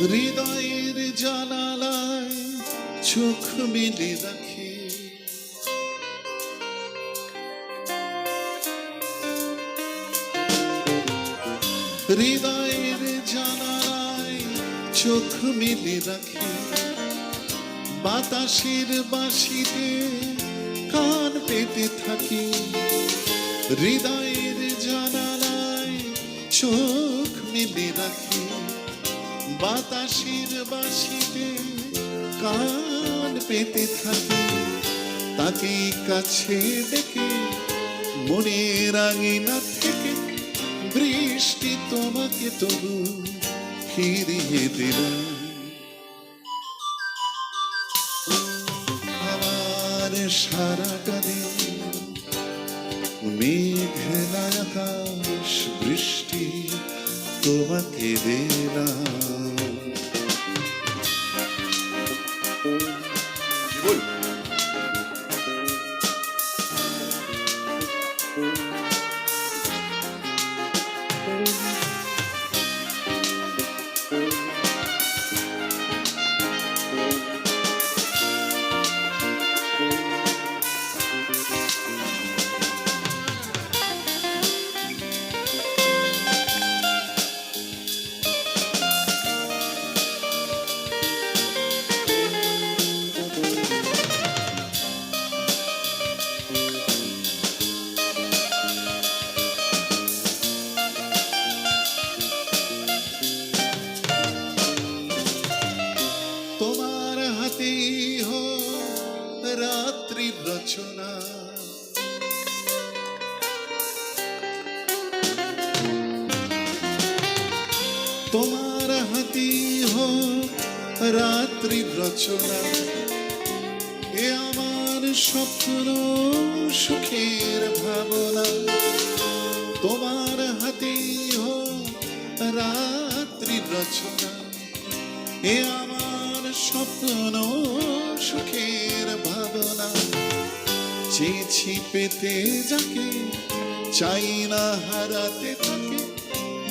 হৃদয়ের জানালায় চোখ মেলে রাখি। হৃদয়ের জানালায় চোখ মেলে রাখি। বাতাসের বাঁশিতে কান পেতে থাকি। হৃদয়ের জানালায় চোখ মেলে রাখি। বাতাসের বাঁশিতে কান পেতে থাকি, তাকে কাছে ডেকে মনের আঙিনা থেকে, বৃষ্টি তোমাকে তবু ফিরিয়ে দিলাম আমার সারাটা দিন মেঘলা আকাশ, বৃষ্টি তোমাকে দিলাম। তোমার হাতেই হো, রাত্রি রচনা। এ আমার স্বপ্ন, সুখের ভাবনা। তোমার হাতেই হো, রাত্রি রচনা। এ আমার স্বপ্ন, সুখের ভাবনা। চেয়েছি পেতে যাকে, চাই না হারাতে থাকে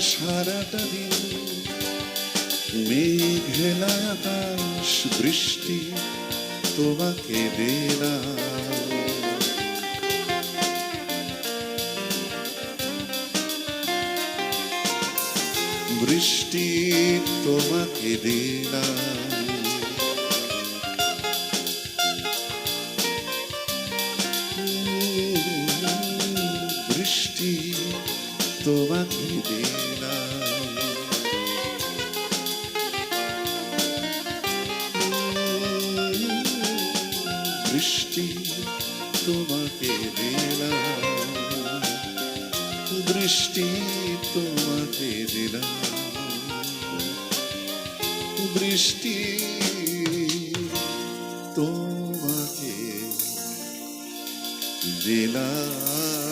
সারাটা দিন মেঘেলা আকাশ বৃষ্টি তোমাকে দিলাম। বৃষ্টি তোমাকে দিলাম। তোমাকে দিলাম বৃষ্টি তোমাকে দিলাম বৃষ্টি তোমাকে দিলাম বৃষ্টি তোমাকে দিলাম